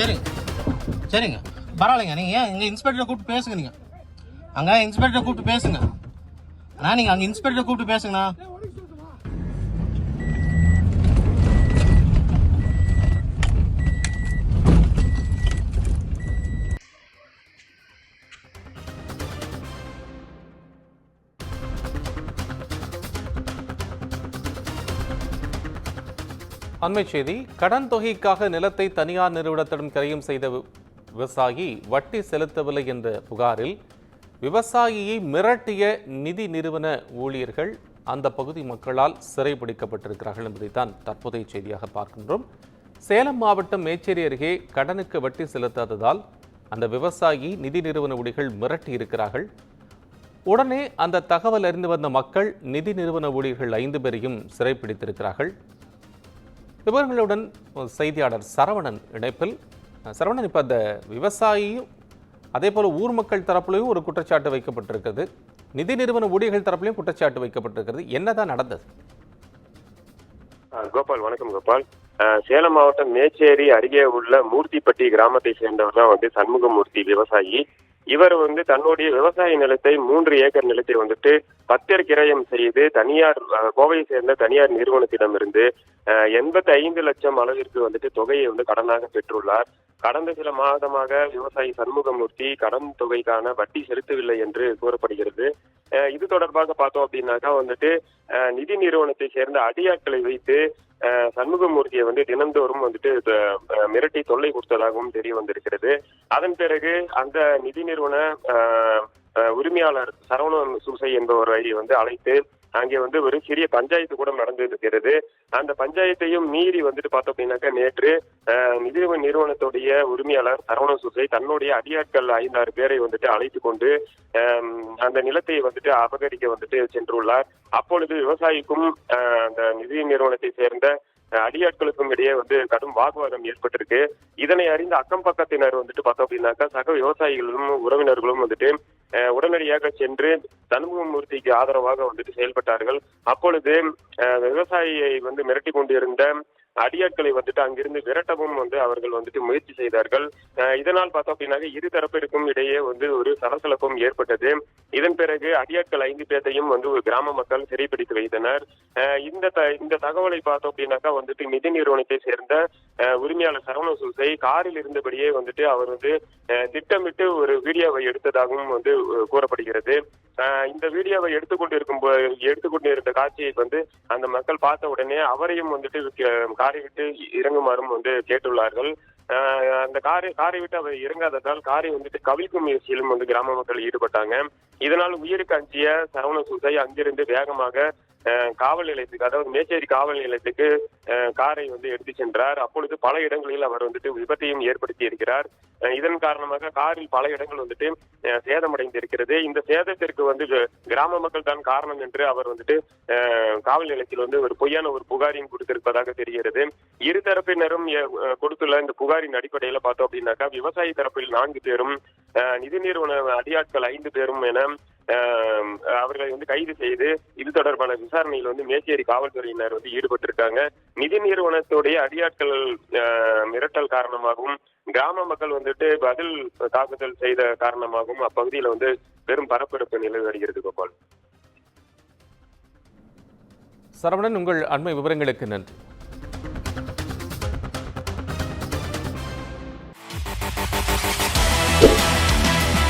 சரிங்க. சரிங்க. பரவாயில்லைங்க. நீங்கள் ஏன் இங்கே இன்ஸ்பெக்டரை கூப்பிட்டு பேசுங்க நீங்கள் அங்கே இன்ஸ்பெக்டரை கூப்பிட்டு பேசுங்க. அண்ணா நீங்கள் அங்கே இன்ஸ்பெக்டரை கூப்பிட்டு பேசுங்கண்ணா. அண்மைச் செய்தி கடன் தொகைக்காக நிலத்தை தனியார் நிறுவனத்திடம் கிரயம் செய்த விவசாயி வட்டி செலுத்தவில்லை என்ற புகாரில் விவசாயியை மிரட்டிய நிதி நிறுவன ஊழியர்கள் அந்த பகுதி மக்களால் சிறைபிடிக்கப்பட்டிருக்கிறார்கள் என்பதைத்தான் தற்போதைய செய்தியாக பார்க்கின்றோம். சேலம் மாவட்டம் மேச்சேரி அருகே கடனுக்கு வட்டி செலுத்தாததால் அந்த விவசாயி நிதி நிறுவன ஊழியர்கள் மிரட்டி இருக்கிறார்கள். உடனே அந்த தகவல் அறிந்து வந்த மக்கள் நிதி நிறுவன ஊழியர்கள் ஐந்து பேரையும் சிறைப்பிடித்திருக்கிறார்கள் விவரங்களுடன் செய்தியாளர் சரவணன் இணைப்பில். சரவணன் இப்போ அந்த விவசாயியும் அதே போல் ஊர் மக்கள் தரப்புலையும் ஒரு குற்றச்சாட்டு வைக்கப்பட்டிருக்கிறது. நிதி நிறுவன ஊழியர்கள் தரப்புலையும் குற்றச்சாட்டு வைக்கப்பட்டிருக்கிறது. என்னதான் நடந்தது? கோபால் வணக்கம் கோபால். சேலம் மாவட்டம் மேச்சேரி அருகே உள்ள மூர்த்திப்பட்டி கிராமத்தை சேர்ந்தவர் தான் வந்து சண்முகமூர்த்தி விவசாயி. இவர் வந்து தன்னுடைய விவசாய நிலத்தை மூன்று ஏக்கர் நிலத்தை வந்துட்டு பத்திர கிரயம் செய்து தனியார் கோவையை சேர்ந்த தனியார் நிறுவனத்திடமிருந்து எண்பத்தி ஐந்து லட்சம் அளவிற்கு வந்துட்டு தொகையை வந்து கடனாக பெற்றுள்ளார். கடந்த சில மாதமாக விவசாயி சண்முகமூர்த்தி கடன் தொகைக்கான வட்டி செலுத்தவில்லை என்று கூறப்படுகிறது. இது தொடர்பாக பார்த்தோம் அப்படின்னாக்கா வந்துட்டு நிதி நிறுவனத்தை சேர்ந்த அடியாட்களை வைத்து சண்முகமூர்த்தியை வந்து தினந்தோறும் வந்துட்டு மிரட்டி தொல்லை கொடுத்ததாகவும் தெரிய வந்திருக்கிறது. அதன் பிறகு அந்த நிதி நிறுவன உரிமையாளர் சரவணன் சூசை என்பவரை வந்து அழைத்து அங்கே வந்து ஒரு சிறிய பஞ்சாயத்து கூட நடந்து இருக்கிறது அந்த பஞ்சாயத்தையும் மீறி வந்துட்டு பார்த்தோம் அப்படின்னாக்கா நேற்று நிதி நிறுவனத்துடைய உரிமையாளர் சரவண சூசை தன்னுடைய அடியாட்கள் ஐந்தாறு பேரை வந்துட்டு அழைத்து கொண்டு அந்த நிலத்தை வந்துட்டு அபகரிக்க வந்துட்டு சென்றுள்ளார். அப்பொழுது விவசாயிக்கும் அந்த நிதி நிறுவனத்தை சேர்ந்த அடியாட்களுக்கும் இடையே வந்து கடும் வாக்குவாதம் ஏற்பட்டிருக்கு. இதனை அறிந்த அக்கம் பக்கத்தினர் வந்துட்டு பார்த்தோம் அப்படின்னாக்கா சக விவசாயிகளும் உறவினர்களும் வந்துட்டு உடனடியாக சென்று சண்முகமூர்த்திக்கு ஆதரவாக வந்துட்டு செயல்பட்டார்கள். அப்பொழுது விவசாயியை வந்து மிரட்டி கொண்டிருந்த அடியாட்களை வந்துட்டு அங்கிருந்து விரட்டவும் வந்து அவர்கள் வந்துட்டு முயற்சி செய்தார்கள். இதனால் பார்த்தோம் அப்படின்னாக்க இரு தரப்பிற்கும் இடையே வந்து ஒரு சலசலப்பும் ஏற்பட்டது. இதன் பிறகு அடியாட்கள் ஐந்து பேர்த்தையும் வந்து ஒரு கிராம மக்கள் சிறைப்பிடித்து வைத்தனர். இந்த த- இந்த தகவலை பார்த்தோம் அப்படின்னாக்கா வந்துட்டு நிதி நிறுவனத்தை சேர்ந்த உரிமையாளர் சரவண சூசை காரில் இருந்தபடியே வந்துட்டு அவர் வந்து திட்டமிட்டு ஒரு வீடியோவை எடுத்ததாகவும் வந்து கூறப்படுகிறது. இந்த வீடியோவை எடுத்துக்கொண்டு இருக்கும் எடுத்துக்கொண்டு இருந்த காட்சியை வந்து அந்த மக்கள் பார்த்த உடனே அவரையும் வந்துட்டு காரை விட்டு இறங்குமாறும் வந்து கேட்டுள்ளார்கள். அந்த காரை காரை விட்டு அவர் இறங்காததால் காரை வந்துட்டு கவிழ்க்கும் முயற்சியிலும் வந்து கிராம மக்கள் ஈடுபட்டாங்க. இதனால் உயிருக்கு அஞ்சிய சரவண சூசை அங்கிருந்து வேகமாக காவல் நிலையத்துக்கு அதாவது மேச்சேரி காவல் நிலையத்துக்கு காரை வந்து எடுத்து சென்றார். அப்பொழுது பல இடங்களில் அவர் வந்துட்டு விபத்தையும் ஏற்படுத்தி இருக்கிறார். இதன் காரணமாக காரில் பல இடங்கள் வந்துட்டு சேதமடைந்து இருக்கிறது இந்த சேதத்திற்கு வந்து கிராம மக்கள் தான் காரணம் என்று அவர் வந்துட்டு காவல் நிலையத்தில் வந்து ஒரு பொய்யான ஒரு புகாரையும் கொடுத்திருப்பதாக தெரிகிறது. இரு தரப்பினரும் கொடுத்துள்ள இந்த புகாரின் அடிப்படையில பார்த்தோம் அப்படின்னாக்கா விவசாய தரப்பில் நான்கு பேரும் நிதி நிறுவன அடியாட்கள் ஐந்து பேரும் என அவர்களை வந்து கைது செய்து இது தொடர்பான விசாரணையில் வந்து மேச்சேரி காவல்துறையினர் வந்து ஈடுபட்டிருக்காங்க. நிதி நிறுவனத்துடைய அடியாட்கள் மிரட்டல் காரணமாகவும் கிராம மக்கள் வந்துட்டு பதில் தாக்குதல் செய்த காரணமாகவும் அப்பகுதியில் வந்து பெரும் பரபரப்பு நிலவி வருகிறது கோபால். சரவணன் உங்கள் அண்மை விவரங்களுக்கு நன்றி.